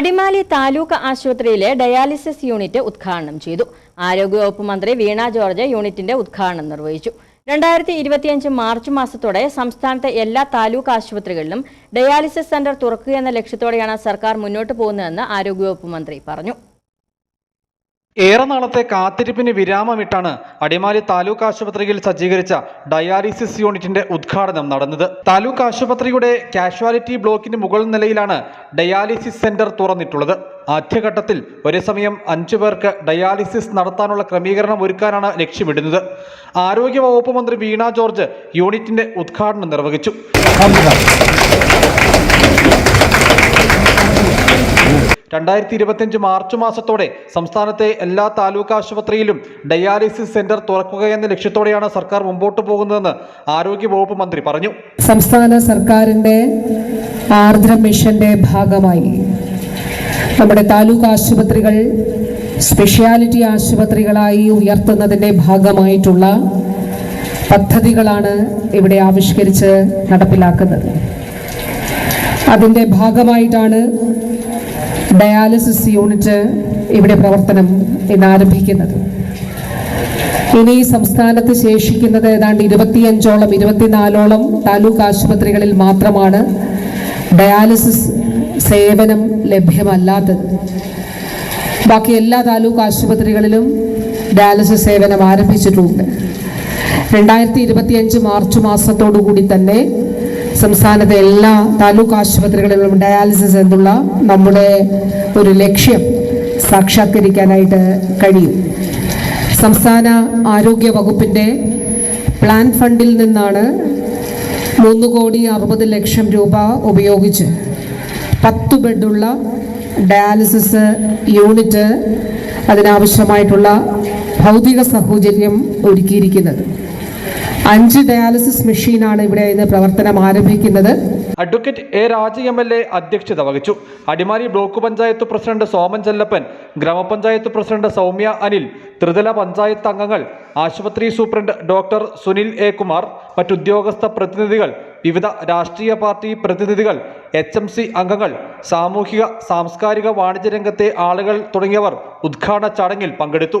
അടിമാലി താലൂക്ക് ആശുപത്രിയിലെ dialysis unit ഉദ്ഘാടനം ചെയ്തു. ആരോഗ്യവകുപ്പ് മന്ത്രി വീണ ജോർജ് യൂണിറ്റിന്റെ ഉദ്ഘാടനം നിർവഹിച്ചു. രണ്ടായിരത്തി ഇരുപത്തിയഞ്ച് മാർച്ച് മാസത്തോടെ സംസ്ഥാനത്തെ എല്ലാ താലൂക്ക് ആശുപത്രികളിലും ഡയാലിസിസ് സെന്റർ തുറക്കുക എന്ന ലക്ഷ്യത്തോടെയാണ് സർക്കാർ മുന്നോട്ട് പോകുന്നതെന്ന് ആരോഗ്യവകുപ്പ് മന്ത്രി പറഞ്ഞു. ഏറെ നാളത്തെ കാത്തിരിപ്പിന് വിരാമമിട്ടാണ് അടിമാലി താലൂക്ക് ആശുപത്രിയിൽ സജ്ജീകരിച്ച ഡയാലിസിസ് യൂണിറ്റിന്റെ ഉദ്ഘാടനം നടന്നത്. താലൂക്ക് ആശുപത്രിയുടെ കാഷ്വാലിറ്റി ബ്ലോക്കിന് മുകൾ നിലയിലാണ് ഡയാലിസിസ് സെന്റർ തുറന്നിട്ടുള്ളത്. ആദ്യഘട്ടത്തിൽ ഒരേ സമയം അഞ്ചു പേർക്ക് ഡയാലിസിസ് നടത്താനുള്ള ക്രമീകരണം ഒരുക്കാനാണ് ലക്ഷ്യമിടുന്നത്. ആരോഗ്യ വകുപ്പ് മന്ത്രി വീണ ജോർജ് യൂണിറ്റിന്റെ ഉദ്ഘാടനം നിർവഹിച്ചു. രണ്ടായിരത്തി ഇരുപത്തിയഞ്ച് മാർച്ച് മാസത്തോടെ സംസ്ഥാനത്തെ എല്ലാ താലൂക്ക് ആശുപത്രിയിലും ഡയാലിസിസ് സെന്റർ തുറക്കുകയെന്ന ലക്ഷ്യത്തോടെയാണ് സർക്കാർ മുമ്പോട്ട് പോകുന്നതെന്ന് ആരോഗ്യ വകുപ്പ് മന്ത്രി പറഞ്ഞു. സംസ്ഥാന സർക്കാരിന്റെ ആർദ്ര മിഷന്റെ ഭാഗമായി നമ്മുടെ താലൂക്ക് ആശുപത്രികൾ സ്പെഷ്യാലിറ്റി ആശുപത്രികളായി ഉയർത്തുന്നതിന്റെ ഭാഗമായിട്ടുള്ള പദ്ധതികളാണ് ഇവിടെ ആവിഷ്കരിച്ച് നടപ്പിലാക്കുന്നത്. അതിന്റെ ഭാഗമായിട്ടാണ് ഡയാലിസിസ് യൂണിറ്റ് ഇവിടെ പ്രവർത്തനം ഇന്ന് ആരംഭിക്കുന്നത് ഇനി സംസ്ഥാനത്ത് ശേഷിക്കുന്നത് ഏതാണ്ട് ഇരുപത്തിയഞ്ചോളം ഇരുപത്തിനാലോളം താലൂക്ക് ആശുപത്രികളിൽ മാത്രമാണ് ഡയാലിസിസ് സേവനം ലഭ്യമല്ലാത്തത്. ബാക്കി എല്ലാ താലൂക്ക് ആശുപത്രികളിലും ഡയാലിസിസ് സേവനം ആരംഭിച്ചിട്ടുണ്ട്. രണ്ടായിരത്തി ഇരുപത്തിയഞ്ച് മാർച്ച് മാസത്തോടു കൂടി തന്നെ സംസ്ഥാനത്തെ എല്ലാ താലൂക്ക് ആശുപത്രികളിലും ഡയാലിസിസ് എന്നുള്ള നമ്മുടെ ഒരു ലക്ഷ്യം സാക്ഷാത്കരിക്കാനായിട്ട് കഴിയും. സംസ്ഥാന ആരോഗ്യ വകുപ്പിന്റെ പ്ലാൻ ഫണ്ടിൽ നിന്നാണ് മൂന്ന് കോടി അറുപത് ലക്ഷം രൂപ ഉപയോഗിച്ച് പത്ത് ബെഡുള്ള ഡയാലിസിസ് യൂണിറ്റ് അതിനാവശ്യമായിട്ടുള്ള ഭൗതിക സാഹചര്യം ഒരുക്കിയിരിക്കുന്നത്. അഞ്ച് ഡയാലിസിസ് മെഷീനാണ് ഇവിടെ ഇന്ന് പ്രവർത്തനം ആരംഭിക്കുന്നത്. Advocate A Raja M L A അധ്യക്ഷത വഹിച്ചു. അടിമാലി ബ്ലോക്ക് പഞ്ചായത്ത് പ്രസിഡന്റ് സോമൻ ചെല്ലപ്പൻ ഗ്രാമപഞ്ചായത്ത് പ്രസിഡന്റ് സൗമ്യ അനിൽ ത്രിതല പഞ്ചായത്ത് അംഗങ്ങൾ ആശുപത്രി superintendent doctor Sunil A Kumar മറ്റുദ്യോഗസ്ഥ പ്രതിനിധികൾ വിവിധ രാഷ്ട്രീയ പാർട്ടി പ്രതിനിധികൾ എച്ച് എം സി അംഗങ്ങൾ സാമൂഹിക സാംസ്കാരിക വാണിജ്യ രംഗത്തെ ആളുകൾ തുടങ്ങിയവർ ഉദ്ഘാടന ചടങ്ങിൽ പങ്കെടുത്തു.